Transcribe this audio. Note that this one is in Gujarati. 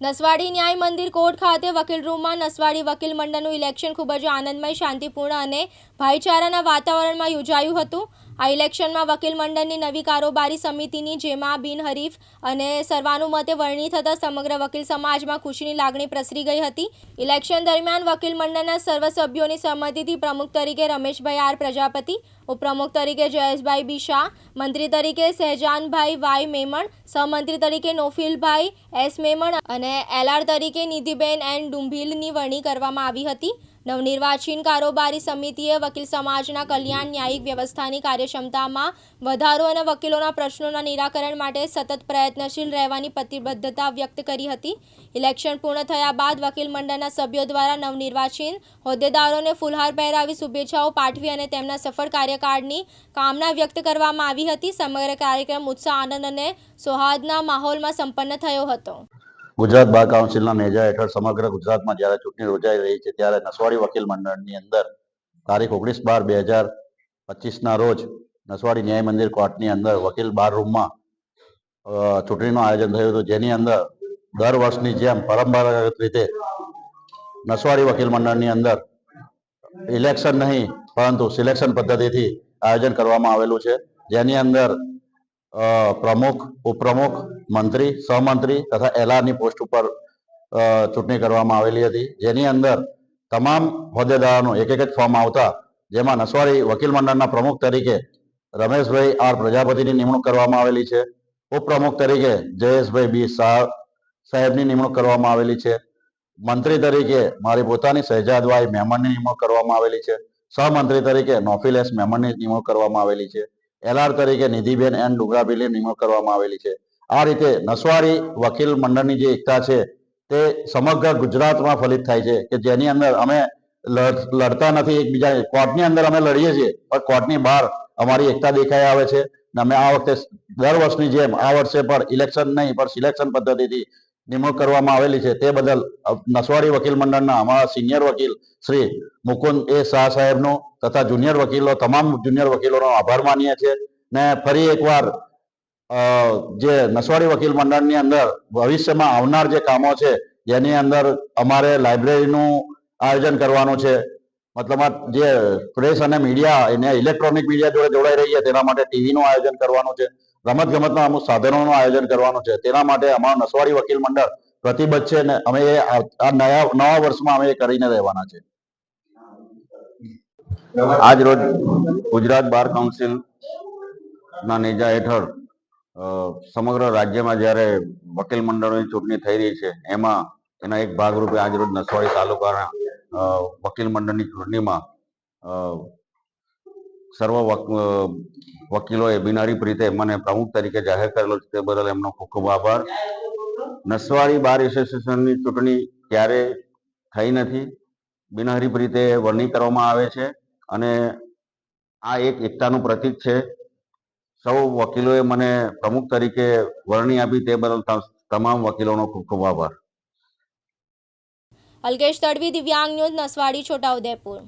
નસવાડી ન્યાય મંદિર કોર્ટ ખાતે વકીલ રૂમમાં નસવાડી વકીલ મંડળનું ઇલેક્શન ખૂબ જ આનંદમય, શાંતિપૂર્ણ અને ભાઈચારાના વાતાવરણમાં યોજાયું હતું. આ ઇલેક્શનમાં વકીલ મંડળની નવી કારોબારી સમિતિની જેમાં બિનહરીફ અને સર્વાનુમતે વરણી થતાં સમગ્ર વકીલ સમાજમાં ખુશીની લાગણી પ્રસરી ગઈ હતી. ઇલેક્શન દરમિયાન વકીલ મંડળના સર્વ સભ્યોની સહમતિથી પ્રમુખ તરીકે રમેશભાઈ આર પ્રજાપતિ, ઉપપ્રમુખ તરીકે જયેશભાઈ બી શાહ, મંત્રી તરીકે સહેજાનભાઈ વાય મેમણ, સહમંત્રી તરીકે નોફિલભાઈ એસ મેમણ અને એલઆર તરીકે નિધિબેન એન ડુંભીલની વરણી કરવામાં આવી હતી. નવનિર્વાચીન કારોબારી સમિતિએ વકીલ સમાજના કલ્યાણ, ન્યાયિક વ્યવસ્થાની કાર્યક્ષમતામાં વધારો અને વકીલોના પ્રશ્નોના નિરાકરણ માટે સતત પ્રયત્નશીલ રહેવાની પ્રતિબદ્ધતા વ્યક્ત કરી હતી. ઇલેક્શન પૂર્ણ થયા બાદ વકીલ મંડળના સભ્યો દ્વારા નવનિર્વાચીન હોદ્દેદારોને ફુલહાર પહેરાવી શુભેચ્છાઓ પાઠવી અને તેમના સફળ કાર્યકાળની કામના વ્યક્ત કરવામાં આવી હતી. સમગ્ર કાર્યક્રમ ઉત્સાહ, આનંદ અને સૌહાર્દના માહોલમાં સંપન્ન થયો હતો. ગુજરાત બાર કાઉન્સિલના નેજા હેઠળ સમગ્ર ગુજરાતમાં જ્યારે ચૂંટણી યોજાઈ રહી છે, ત્યારે નસવાડી વકીલ મંડળની અંદર તારીખ ઓગણીસ બાર બે હજાર પચીસના રોજ નસવાડી ન્યાય મંદિર કોર્ટની અંદર વકીલ બાર રૂમમાં ચૂંટણીનું આયોજન થયું હતું. જેની અંદર દર વર્ષની જેમ પરંપરાગત રીતે નસવાડી વકીલ મંડળની અંદર ઇલેક્શન નહીં, પરંતુ સિલેક્શન પદ્ધતિથી આયોજન કરવામાં આવેલું છે. જેની અંદર પ્રમુખ, ઉપપ્રમુખ, મંત્રી, સહમંત્રી તથા એલઆરની પોસ્ટ ઉપર ચૂંટણી કરવામાં આવેલી હતી. જેની અંદર તમામ હોદ્દેદારોનું એક એક જ ફોર્મ આવતા, જેમાં નસવાડી વકીલ મંડળના પ્રમુખ તરીકે રમેશભાઈ આર પ્રજાપતિની નિમણૂક કરવામાં આવેલી છે. ઉપપ્રમુખ તરીકે જયેશભાઈ બી શાહ સાહેબની નિમણૂક કરવામાં આવેલી છે. મંત્રી તરીકે મારી પોતાની સહેજાદભાઈ મહેમણની નિમણૂક કરવામાં આવેલી છે. સહમંત્રી તરીકે નોફિલ એસ નિમણૂક કરવામાં આવેલી છે. એલઆર તરીકે નિધિબેન એન ડુંગરાબીલી નિમણૂક કરવામાં આવેલી છે. આ રીતે નસવારી વકીલ મંડળની જે એકતા છે, તે સમગ્ર ગુજરાતમાં ફલિત થાય છે કે જેની અંદર અમે લડ- લડતા નથી એકબીજા, કોર્ટની અંદર અમે લડીએ છીએ, પણ કોર્ટની બહાર અમારી એકતા દેખાઈ આવે છે. અને અમે આ વખતે દર વર્ષની જેમ આ વર્ષે પણ ઇલેક્શન નહીં, પણ સિલેક્શન પદ્ધતિથી નિમણૂક કરવામાં આવેલી છે. તે બદલ નસવાડી વકીલ મંડળના અમારા સિનિયર વકીલ શ્રી મુકુંદ એ શાહ સાહેબનો તથા જુનિયર વકીલો, તમામ જુનિયર વકીલોનો આભાર માનીએ છીએ. ને ફરી એકવાર જે નસવાડી વકીલ મંડળની અંદર ભવિષ્યમાં આવનાર જે કામો છે, જેની અંદર અમારે લાઇબ્રેરીનું આયોજન કરવાનું છે. મતલબ જે પ્રેસ અને મીડિયા, એને ઇલેક્ટ્રોનિક મીડિયા જોડે જોડાઈ રહી છે, તેના માટે ટીવીનું આયોજન કરવાનું છે. રમત ગમતના અમુક સાધનોનું આયોજન કરવાનું છે. તેના માટે અમારું નસવાડી વકીલ મંડળ પ્રતિબદ્ધ છે અને અમે એ નવા વર્ષમાં અમે એ કરીને રહેવાના છે. આજ રોજ ગુજરાત બાર કાઉન્સિલ ના નેજા હેઠળ સમગ્ર રાજ્યમાં જ્યારે વકીલ મંડળોની ચૂંટણી થઈ રહી છે, એમાં એના એક ભાગરૂપે આજ રોજ નસવાડી તાલુકાના વકીલ મંડળની ચૂંટણીમાં સર્વ વકીલોએ બિનહરીફ રીતે મને પ્રમુખ તરીકે જાહેર કરેલો તે બદલ એમનો ખૂબ ખૂબ આભાર. નસવાડી બાર એસોસિએશનની ચૂંટણી ક્યારે થઈ નથી બિનહરીફ રીતે વરણી કરવામાં આવે છે અને આ એક એકતાનું પ્રતીક છે. સૌ વકીલોએ મને પ્રમુખ તરીકે વરણી આપી તે બદલ તમામ વકીલોનો ખૂબ ખૂબ આભાર. અલ્કેશ તડવી, દિવ્યાંગ ન્યૂઝ, નસવાડી, છોટાઉદેપુર.